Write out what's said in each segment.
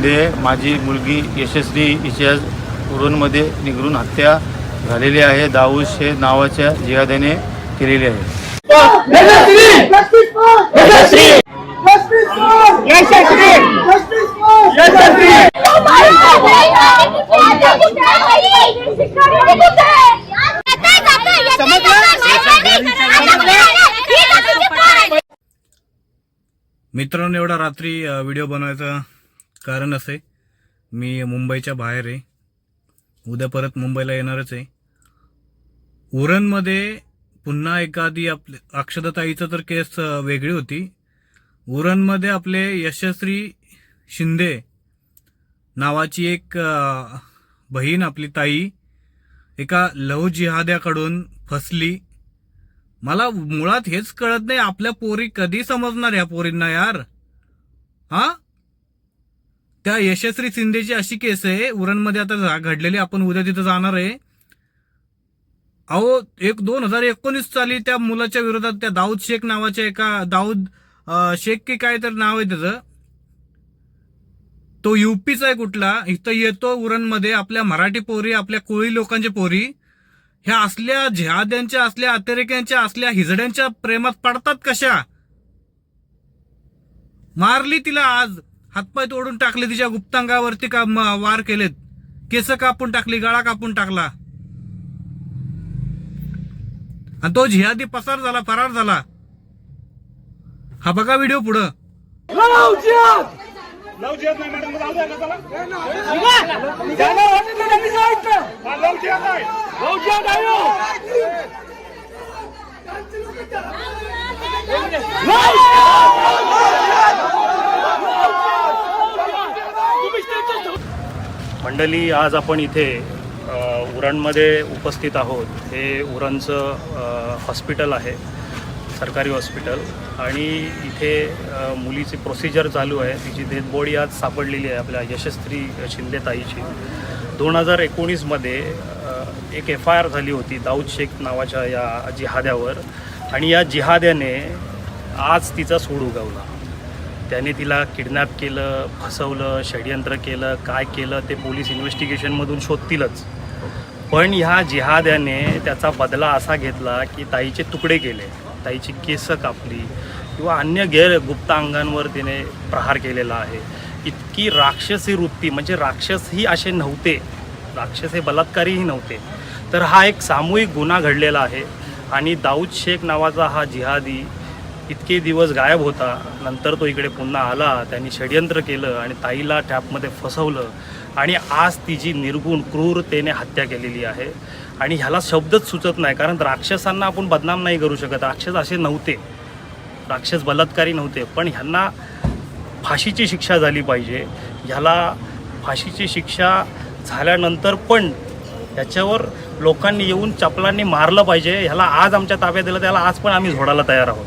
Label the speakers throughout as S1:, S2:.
S1: शिंदे माझी मुलगी यशस्वी हिच्या उरणमध्ये निघून हत्या झालेली आहे. दाऊद शेख नावाच्या जिहाद्याने केलेली आहे.
S2: मित्रांनो एवढा रात्री व्हिडिओ बनवायचं. कारण असे मी मुंबईच्या बाहेर आहे. उद्या परत मुंबईला येणारच आहे. उरणमध्ये पुन्हा एखादी आपले अक्षताताईचं तर केस वेगळी होती. उरणमध्ये आपले यशस्वी शिंदे नावाची एक बहीण आपली ताई एका लव जिहाद्याकडून फसली. मला मुळात हेच कळत नाही आपल्या पोरी कधी समजणार या पोरींना यार? हा? त्या यशस्वी शिंदेची अशी केस आहे उरणमध्ये आता घडलेली आपण उद्या तिथं जाणार आहे. अहो एक दोन हजार एकोणीस साली त्या मुलाच्या विरोधात त्या दाऊद शेख नावाच्या एका दाऊद शेख की काय तर नाव आहे त्याचं. तो युपीचा आहे कुठला इथं येतो उरणमध्ये आपल्या मराठी पोरी आपल्या कोळी लोकांच्या पोरी. ह्या असल्या झ्याद्यांच्या असल्या अतिरेक्यांच्या असल्या हिजड्यांच्या प्रेमात पडतात कशा? मारली तिला आज. हातपाय तोडून टाकले तिच्या गुप्तांगावरती का वार केलेत? केस कापून टाकली गळा कापून टाकला. आणि तो जिहादी पसार झाला फरार झाला. हा बघा व्हिडिओ पुढं.
S3: मंडळी आज आपण इथे उरणमध्ये उपस्थित आहोत. हे उरणचं हॉस्पिटल आहे सरकारी हॉस्पिटल. आणि इथे मुलीची प्रोसिजर चालू आहे. तिची डेथ बॉडी आज सापडलेली आहे आपल्या यशस्वी शिंदेताईची दोन हजार एकोणीसमध्ये एक एफ आय आर झाली होती दाऊद शेख नावाच्या या जिहाद्यावर. आणि या जिहाद्याने आज तिचा सूड उगवला. त्याने तिला किडनॅप केलं फसवलं षडयंत्र केलं काय केलं ते पोलीस इन्व्हेस्टिगेशनमधून शोधतीलच. पण ह्या जिहाद्याने त्याचा बदला असा घेतला की ताईचे तुकडे केले. ताईची केस कापली किंवा अन्य गैर गुप्त अंगांवर तिने प्रहार केलेला आहे. इतकी राक्षसी वृत्ती म्हणजे राक्षसही असे नव्हते. राक्षस हे बलात्कारीही नव्हते. तर हा एक सामूहिक गुन्हा घडलेला आहे. आणि दाऊद शेख नावाचा हा जिहादी इतके दिवस गायब होता. नंतर तो इकडे पुन्हा आला. त्यांनी षडयंत्र केलं आणि ताईला टॅपमध्ये फसवलं. आणि आज तिची निर्गुण क्रूरतेने हत्या केलेली आहे. आणि ह्याला शब्दच सुचत नाही. कारण राक्षसांना आपण बदनाम नाही करू शकत. राक्षस असे नव्हते. राक्षस बलात्कारी नव्हते. पण ह्यांना फाशीची शिक्षा झाली पाहिजे. ह्याला फाशीची शिक्षा झाल्यानंतर पण ह्याच्यावर लोकांनी येऊन चपलांनी मारलं पाहिजे. ह्याला आज आमच्या ताब्यात दिलं. त्याला आज पण आम्ही झोडायला तयार आहोत.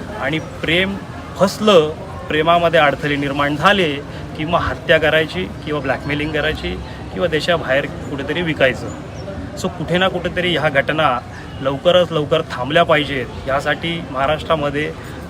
S3: आणि प्रेम फसलं प्रेमामध्ये अडथळे निर्माण झाले किंवा हत्या करायची किंवा ब्लॅकमेलिंग करायची किंवा देशाबाहेर कुठेतरी विकायचं. सो कुठे ना कुठेतरी ह्या घटना लवकरच लवकर थांबल्या पाहिजेत. यासाठी महाराष्ट्रामध्ये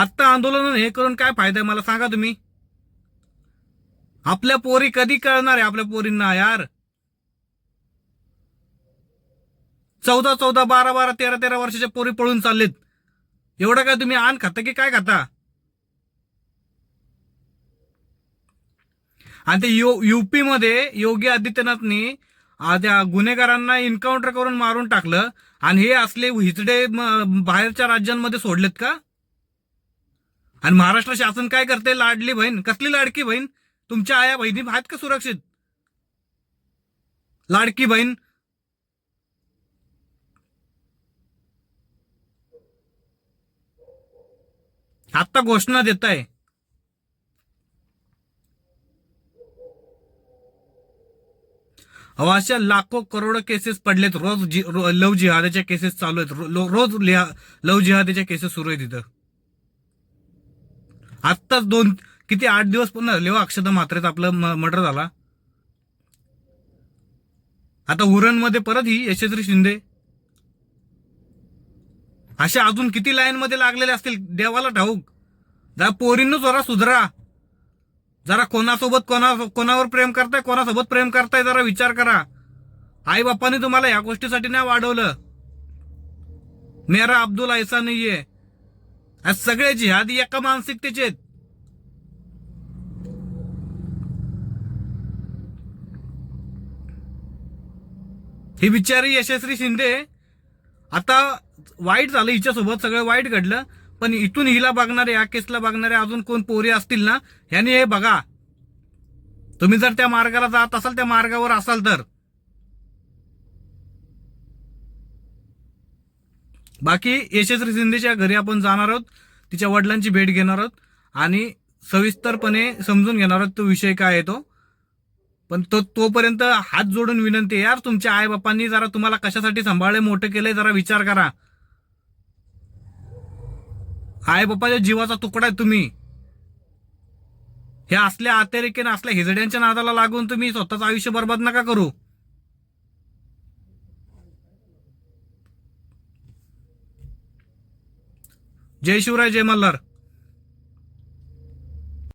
S2: आत्ता आंदोलन हे करून काय फायदा आहे मला सांगा तुम्ही? आपल्या पोरी कधी कळणार आहे आपल्या पोरींना यार? चौदा चौदा बारा बारा तेरा तेरा वर्षाच्या पोरी पळून चाललेत. एवढं काय तुम्ही आण खाता की काय खाता? आणि ते यू युपी मध्ये योगी आदित्यनाथनी त्या गुन्हेगारांना एन्काउंटर करून मारून टाकलं. आणि हे असले हिचडे बाहेरच्या राज्यांमध्ये सोडलेत का? आणि महाराष्ट्र शासन काय करते? लाडली बहीण. कसली लाडकी बहीण? तुमच्या आया बहिणी आहेत का सुरक्षित? लाडकी बहीण. आत्ता घोषणा देत आहे अहो, अशा लाखो करोड केसेस पडलेत. रोज जी, रो, लव जिहादाच्या केसेस चालू आहेत. रो, रोज लिहा- लव जिहादाच्या केसेस सुरू आहेत इथं. आत्ताच दोन किती आठ दिवस पूर्ण लेवा हो अक्षता मात्रेत आपलं मर्डर झाला. आता उरणमध्ये परत ही यशस्वी शिंदे. अशा अजून किती लाईन मध्ये लागलेले असतील? देवाला ठाऊक. जरा पोरींनो जरा सुधरा. जरा कोणासोबत कोणा कोणावर प्रेम करताय कोणासोबत प्रेम करताय जरा विचार करा. आई बापाने तुम्हाला या गोष्टीसाठी नाही वाढवलं. मेरा अब्दुल ऐसा नाहीये. आज सगळे जिहादी एका मानसिकतेचे आहेत. ही बिचारी यशस्वी शिंदे आता वाईट झालं हिच्यासोबत सगळं वाईट घडलं पण इथून हिला बघणारे या केसला बघणारे अजून कोण पोरी असतील ना ह्यांनी हे बघा. तुम्ही जर त्या मार्गाला जात असाल त्या मार्गावर असाल तर. बाकी यशस्वी शिंदेच्या घरी आपण जाणार आहोत. तिच्या वडिलांची भेट घेणार आहोत. आणि सविस्तरपणे समजून घेणार आहोत तो विषय काय आहे तो. पण तो तोपर्यंत हात जोडून विनंती आहे, यार तुमच्या आई बापांनी जरा तुम्हाला कशासाठी सांभाळले मोठं केलंय जरा विचार करा. आई बापाच्या जीवाचा तुकडा आहे तुम्ही. हे असल्या अतिरेकीने असल्या हिजड्यांच्या नादाला लागून तुम्ही स्वतःचं आयुष्य बर्बाद नका करू. जय शिवराय जय मल्हार.